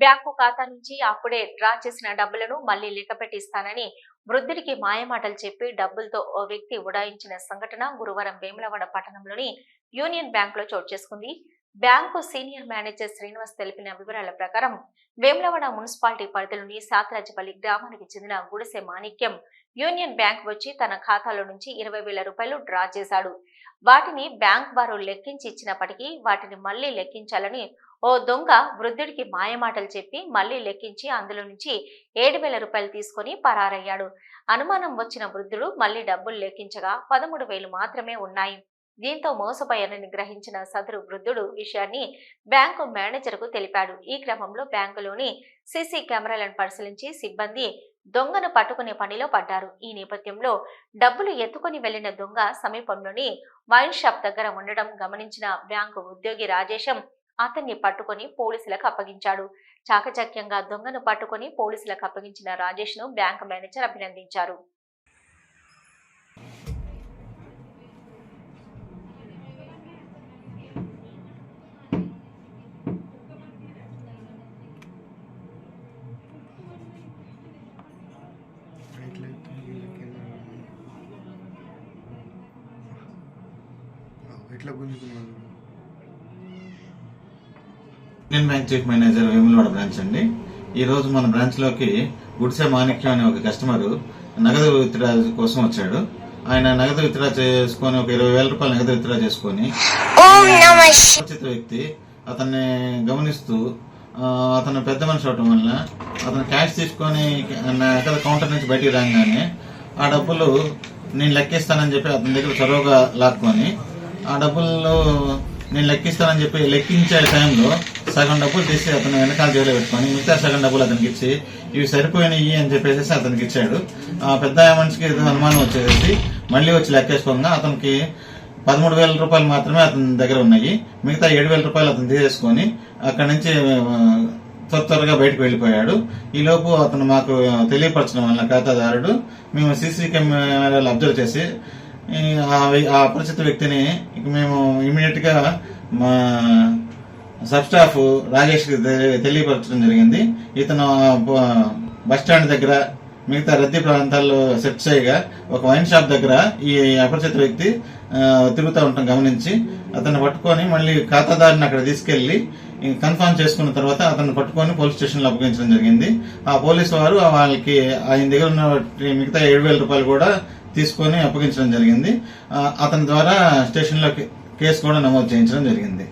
Bank ఖాతా నుంచి అప్పుడే డ్రా చేసిన డబ్బులను మళ్ళీ లెక్కపెట్టిస్తానని వృద్ధుడికి మాయమాటలు చెప్పి డబ్బులతో ఓ వ్యక్తి ఉడాయించిన సంఘటన గురువారం వేములవాడ పట్టణంలోని యూనియన్ బ్యాంకులో చోటు చేసుకుంది. బ్యాంకు సీనియర్ మేనేజర్ శ్రీనివాస్ తెలిపిన వివరాల ప్రకారం వేములవాడ మున్సిపాలిటీ పరిధిలోని సాతరాజపల్లి గ్రామానికి చెందిన గుడిసె మాణిక్యం యూనియన్ బ్యాంక్ వచ్చి తన ఖాతాలో నుంచి ఇరవై వేల రూపాయలు డ్రా చేశాడు. వాటిని బ్యాంక్ వారు లెక్కించి ఇచ్చినప్పటికీ వాటిని మళ్ళీ లెక్కించాలని ఓ దొంగ వృద్ధుడికి మాయమాటలు చెప్పి మళ్ళీ లెక్కించి అందులో నుంచి ఏడు వేల రూపాయలు తీసుకొని పరారయ్యాడు. అనుమానం వచ్చిన వృద్ధుడు మళ్ళీ డబ్బులు లెక్కించగా పదమూడు వేలు మాత్రమే ఉన్నాయి. దీంతో మోసపోయానని గ్రహించిన సదరు వృద్ధుడు విషయాన్ని బ్యాంకు మేనేజర్కు తెలిపాడు. ఈ క్రమంలో బ్యాంకులోని సీసీ కెమెరాలను పరిశీలించి సిబ్బంది దొంగను పట్టుకునే పనిలో పడ్డారు. ఈ నేపథ్యంలో డబ్బులు ఎత్తుకొని వెళ్ళిన దొంగ సమీపంలోని వైన్ షాప్ దగ్గర ఉండడం గమనించిన బ్యాంకు ఉద్యోగి రాజేశం అతన్ని పట్టుకొని పోలీసులకు అప్పగించాడు. చాకచక్యంగా దొంగను పట్టుకొని పోలీసులకు అప్పగించిన రాజేష్ను బ్యాంకు మేనేజర్ అభినందించారు. ఇట్లా గుంజుకున్నాను union bank chief manager Vemulawada branch అండి. ఈ రోజు మన బ్రాంచ్లోకి గుడిసె మాణిక్యం అనే ఒక కస్టమర్ నగదు విత్డ్రా కోసం వచ్చాడు. ఆయన నగదు విత్డ్రా చేసుకొని ఒక ఇరవై వేల రూపాయలు నగదు విత్డ్రా చేసుకొని వ్యక్తి అతన్ని గమనిస్తూ ఆ, అతను పెద్ద మనిషి అవటం వల్ల అతను క్యాష్ తీసుకొని నగదు కౌంటర్ నుంచి బయటికి రాగానే ఆ డబ్బులు నేను లెక్కిస్తానని చెప్పి అతని దగ్గర చొరవగా లాక్కొని ఆ డబ్బుల్లో నేను లెక్కిస్తానని చెప్పి లెక్కించే టైంలో సగం డబ్బులు తీసి అతను వెనకాల జైలు పెట్టుకొని మిగతా సగం డబ్బులు అతనికి ఇచ్చి ఇవి సరిపోయినాయి అని చెప్పేసి అతనికి ఇచ్చాడు. ఆ పెద్ద మనిషికి ఏదో అనుమానం వచ్చేసి మళ్ళీ వచ్చి లెక్కేసుకోగా అతనికి పదమూడు వేల రూపాయలు మాత్రమే అతని దగ్గర ఉన్నాయి. మిగతా ఏడు వేల రూపాయలు అతను తీసేసుకొని అక్కడి నుంచి త్వర త్వరగా బయటకు వెళ్ళిపోయాడు. ఈలోపు అతను మాకు తెలియపరచడం వల్ల ఖాతాదారుడు మేము సీసీ కెమెరాలు అబ్జర్వ్ చేసి ఆ ఆ అపరిచిత వ్యక్తిని ఇక మేము ఇమీడియట్గా మా సబ్ స్టాఫ్ రాజేష్ తెలియపరచడం జరిగింది. ఇతను బస్ స్టాండ్ దగ్గర మిగతా రద్దీ ప్రాంతాల్లో సెట్ చేయగా ఒక వైన్ షాప్ దగ్గర ఈ అపరిచిత వ్యక్తి తిరుగుతూ ఉండటం గమనించి అతన్ని పట్టుకొని మళ్ళీ ఖాతాదారుని అక్కడ తీసుకెళ్ళి కన్ఫర్మ్ చేసుకున్న తర్వాత అతన్ని పట్టుకొని పోలీస్ స్టేషన్లో అప్పగించడం జరిగింది. ఆ పోలీసు వారు వాళ్ళకి ఆయన దగ్గర ఉన్న మిగతా ఏడు వేల రూపాయలు కూడా తీసుకొని అప్పగించడం జరిగింది. అతని ద్వారా స్టేషన్లో కేసు కూడా నమోదు చేయించడం జరిగింది.